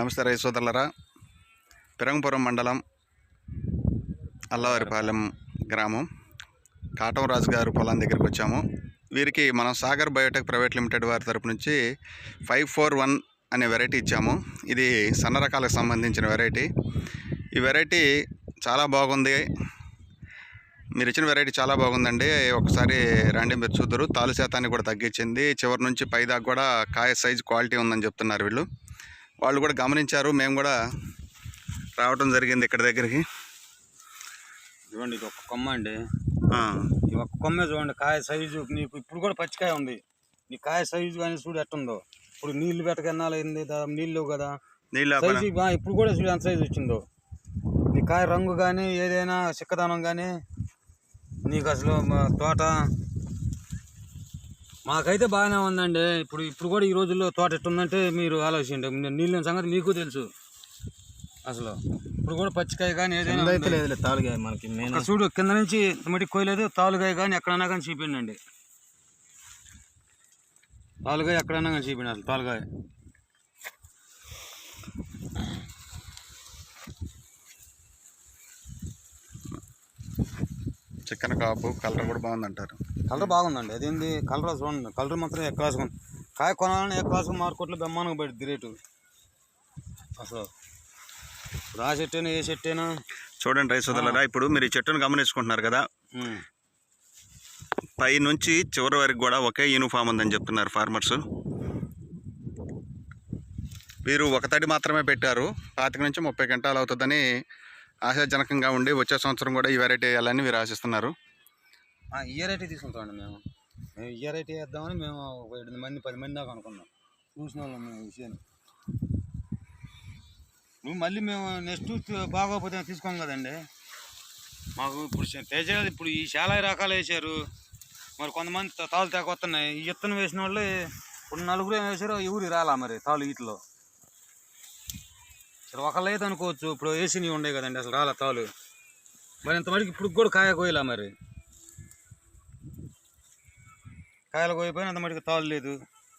నమస్తే రైతు సోదరులరా. పిరంగపురం మండలం అల్లవారిపాలెం గ్రామం. కాటంరాజు గారు పొలం దగ్గరికి వచ్చాము. వీరికి మనం సాగర్ బయోటెక్ ప్రైవేట్ లిమిటెడ్ వారి తరపు నుంచి ఫైవ్ ఫోర్ వన్ అనే వెరైటీ ఇచ్చాము. ఇది సన్న రకాలకు సంబంధించిన వెరైటీ. ఈ వెరైటీ చాలా బాగుంది. మీరు ఇచ్చిన వెరైటీ చాలా బాగుందండి. ఒకసారి రండి మీరు చూద్దరు. తాలు శాతాన్ని కూడా తగ్గించింది. చివరి నుంచి పైదాకా కూడా కాయ సైజ్ క్వాలిటీ ఉందని చెప్తున్నారు వీళ్ళు. వాళ్ళు కూడా గమనించారు. మేము కూడా రావడం జరిగింది ఇక్కడ దగ్గరికి. చూడండి ఇది ఒక్క కొమ్మ అండి. ఈ ఒక్క కొమ్మే చూడండి కాయ సైజు. నీకు ఇప్పుడు కూడా పచ్చికాయ ఉంది. నీ కాయ సైజు కానీ చూడు ఎట్టుందో. ఇప్పుడు నీళ్ళు పెట్టకన్నాలు అయింది? దా- నీళ్ళు కదా. నీళ్ళు? సైజు ఇప్పుడు కూడా చూడు ఎంత సైజు వచ్చిందో. నీ కాయ రంగు కానీ ఏదైనా చిక్కదనం కానీ నీకు అసలు తోట మాకైతే బాగానే ఉందండి. ఇప్పుడు ఇప్పుడు కూడా ఈ రోజుల్లో తోట ఎట్టుందంటే మీరు ఆలోచించండి. నీళ్ళ సంగతి మీకు తెలుసు. అసలు ఇప్పుడు కూడా పచ్చికాయ కానీ ఏదైనా ఉంది. లేదులే తాలుగా మనకి మెయిన్ చూడు కింద నుంచి మటుకు కోయలేదు తాలుగాయ కానీ ఎక్కడైనా కానీ చూపిండండి. తాలుగాయ ఎక్కడైనా కానీ చూపిండి అసలు తాలుగాయ. చికెన్ కాపు కలర్ కూడా బాగుందంటారు. కలర్ బాగుందండి. అదేంది? కలర్ చూడండి. కలర్ మాత్రం ఏ క్లాస్ ఉంది. కాయ కొనాలని ఏ క్లాస్ మార్కెట్లో బెమ్మానికి పడుద్ది రేటు. అసలు ఇప్పుడు ఆ చెట్టు ఏ చెట్టు అయినా చూడండి రైతు సోదరులరా ఇప్పుడు మీరు ఈ చెట్టును గమనించుకుంటున్నారు కదా. పై నుంచి చివరి వరకు కూడా ఒకే యూనిఫామ్ ఉందని చెప్తున్నారు ఫార్మర్స్ వీరు ఒక తడి మాత్రమే పెట్టారు. పాతిక నుంచి ముప్పై గంటలు అవుతుందని ఆశాజనకంగా ఉండి వచ్చే సంవత్సరం కూడా ఈ వెరైటీ వేయాలని వీరు ఆశిస్తున్నారు. ఇయర్ ఐటీ తీసుకుంటామండి మేము. మేము ఇయర్ ఐటీ వేద్దామని మేము ఒక ఎనిమిది మంది పది మంది దాకా అనుకున్నాం. చూసిన వాళ్ళం మేము విషయాన్ని. నువ్వు మళ్ళీ మేము నెక్స్ట్ బాగోకపోతే తీసుకోం కదండి. మాకు ఇప్పుడు తేజ ఇప్పుడు ఈ చాలా రకాలు వేసారు మరి కొంతమంది తాళ్ళు తేకొస్తున్నాయి ఈ ఇత్తనం వేసిన వాళ్ళు ఇప్పుడు నలుగురు ఏం వేసారు ఎవరు రాలా మరి తాళ్ళు వీటిలో? సరే ఒకళ్ళు అయితే అనుకోవచ్చు. ఇప్పుడు వేసినవి ఉండే కదండి అసలు రాలా తాళ్ళు. మరి ఇంతమటికి ఇప్పుడు కూడా కాయ కోయలా మరి? కాయలు కోయిపోయినా అంత మటుకు తాళ్ళు లేదు.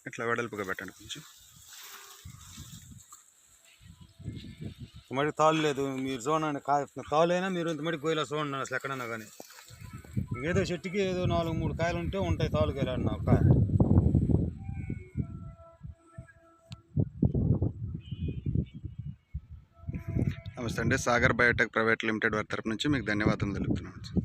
ఇట్లా వెడల్పుగా పెట్టండి కొంచెం. ఇంత మటుకు తాళ్ళు లేదు. మీరు చూడండి కాయ తాళ్ళు అయినా మీరు ఇంత మటుకు కోయిలా చూడండి అసలు ఎక్కడైనా కానీ. ఏదో చెట్టుకి ఏదో నాలుగు మూడు కాయలు ఉంటే ఉంటాయి తాళ్ళు కాయలు ఒక కాయ. నమస్తే అండి. సాగర్ బయోటెక్ ప్రైవేట్ లిమిటెడ్ వారి తరపు నుంచి మీకు ధన్యవాదాలు తెలుపుతున్నాను.